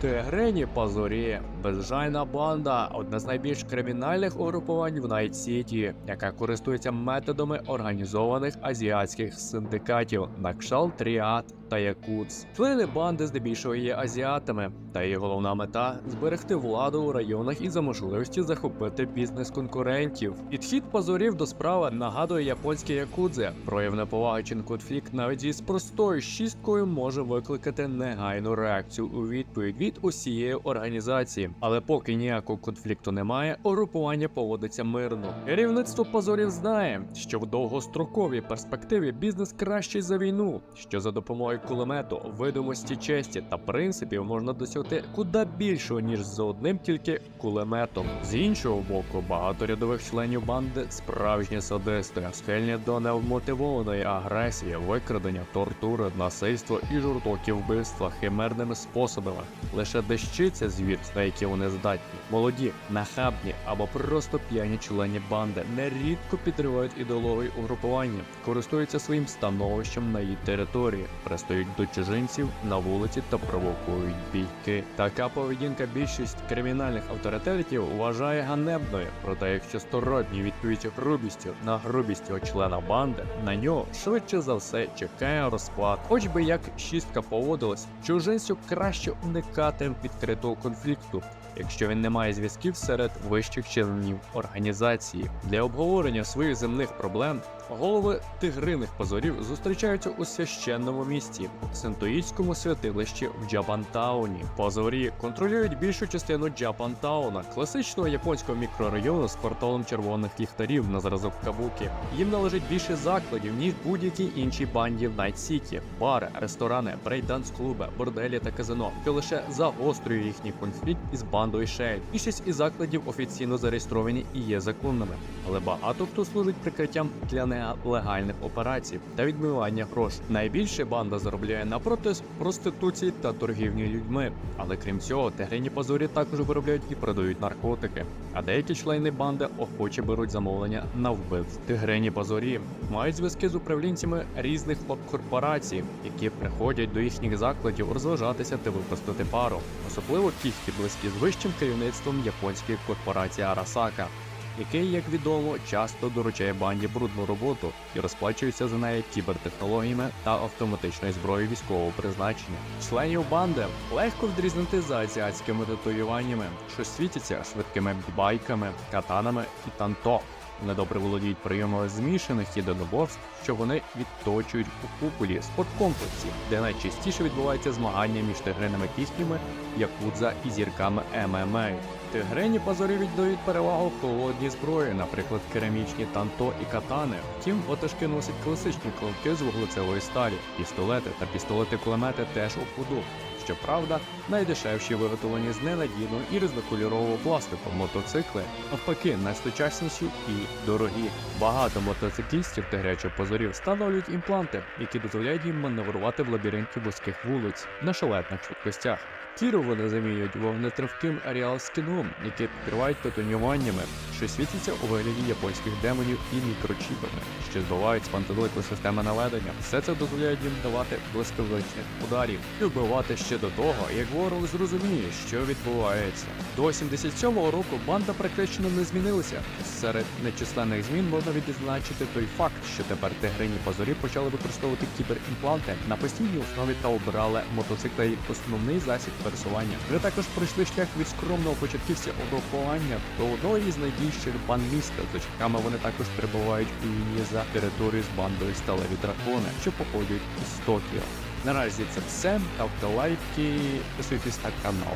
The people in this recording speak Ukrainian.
Тигрині Пазурі, безжайна банда, одне з найбільш кримінальних угрупувань в Найт Сіті, яка користується методами організованих азіатських синдикатів. На кшталт Тріад та Якутс. Члени банди здебільшого є азіатами, та її головна мета зберегти владу у районах і за можливості захопити бізнес конкурентів. Підхід пазурів до справи нагадує японські якудзи. Прояв неповаги чи конфлікт навіть із простою шісткою може викликати негайну реакцію у відповідь від усієї організації. Але поки ніякого конфлікту немає, угрупування поводиться мирно. Керівництво позорів знає, що в довгостроковій перспективі бізнес кращий за війну, що за допомогою кулемету, видимості честі та принципів можна досягти куди більшого ніж за одним тільки кулеметом. З іншого боку, багато рядових членів банди справжні садисти, схильні до невмотивованої агресії, викрадення, тортури, насильства і жорстокі вбивства химерними способами. Лише дещиться звірств, на які вони здатні. Молоді, нахабні або просто п'яні члені банди нерідко підривають ідеологію угрупування, користуються своїм становищем на її території, пристають до чужинців на вулиці та провокують бійки. Така поведінка більшість кримінальних авторитетів вважає ганебною. Проте, якщо сторонній відповідь грубістю на грубість його члена банди, на нього швидше за все чекає розклад. Хоч би як шістка поводилась, чужинцю краще уникати відкритого конфлікту. Якщо він не має зв'язків серед вищих членів організації для обговорення своїх земних проблем, голови тигриних позорів зустрічаються у священному місті синтоїдському святилищі в Джапантауні. Позорі контролюють більшу частину Джапантауна, класичного японського мікрорайону з кварталом червоних ліхтарів на зразок Кабуки. Їм належить більше закладів ніж будь-якій іншій банді в Найт Сіті, бари, ресторани, брейданс-клуби, борделі та казино, що лише загострює їхній конфлікт із бандою Шейд. Більшість із закладів офіційно зареєстровані і є законними, але багато хто служить прикриттям для нелегальних операцій та відмивання грошей. Найбільше банда заробляє на протез проституції та торгівлі людьми. Але крім цього, тигрині позорі також виробляють і продають наркотики. А деякі члени банди охоче беруть замовлення на вбивств. Тигрині позорі мають зв'язки з управлінцями різних корпорацій, які приходять до їхніх закладів розважатися та випустити пару. Особливо кіхті близькі з вищим керівництвом японської корпорації Арасака, який, як відомо, часто доручає банді брудну роботу і розплачується за неї кібертехнологіями та автоматичною зброєю військового призначення. Членів банди легко відрізнити за азіатськими татуюваннями, що світяться швидкими байками, катанами і танто. Вони добре володіють прийомами змішаних єдиноборств, що вони відточують у куполі спорткомплексі, де найчастіше відбуваються змагання між тигриними кістями, якудза і зірками ММА. Тигрині позорі віддають перевагу холодній зброї, наприклад, керамічні танто і катани. Втім, ватажки носять класичні клинки з вуглецевої сталі, пістолети та пістолети-кулемети теж у ходу. Щоправда, найдешевші виготовлені з ненадійного і різнокольорового пластику мотоцикли, навпаки, найсучасніші і дорогі. Багато мотоциклістів тигрячих позорів встановлюють імпланти, які дозволяють їм маневрувати в лабіринті вузьких вулиць на шалетних швидкостях. Кіру вони замінюють вогнетривким аріал-скіном, які покривають тотонюваннями, що світяться у вигляді японських демонів і мікрочіпами, що збивають з пантелику системи наведення. Все це дозволяє їм давати блискавичних ударів і вбивати ще до того, як ворог зрозуміє, що відбувається. До 77-го року банда практично не змінилася. Серед нечисленних змін можна відзначити той факт, що тепер тигрині позорі почали використовувати кіберімпланти на постійній основі та обирали мотоцикли як основний засіб пересування. Вони також пройшли шлях від скромного початківця угрупування до одної з найбільших банд міста. З очками вони також перебувають у війні за територію з бандою сталеві дракони, що походять із Токіо. Наразі це все. Ставте лайки, підписуйтесь на канал.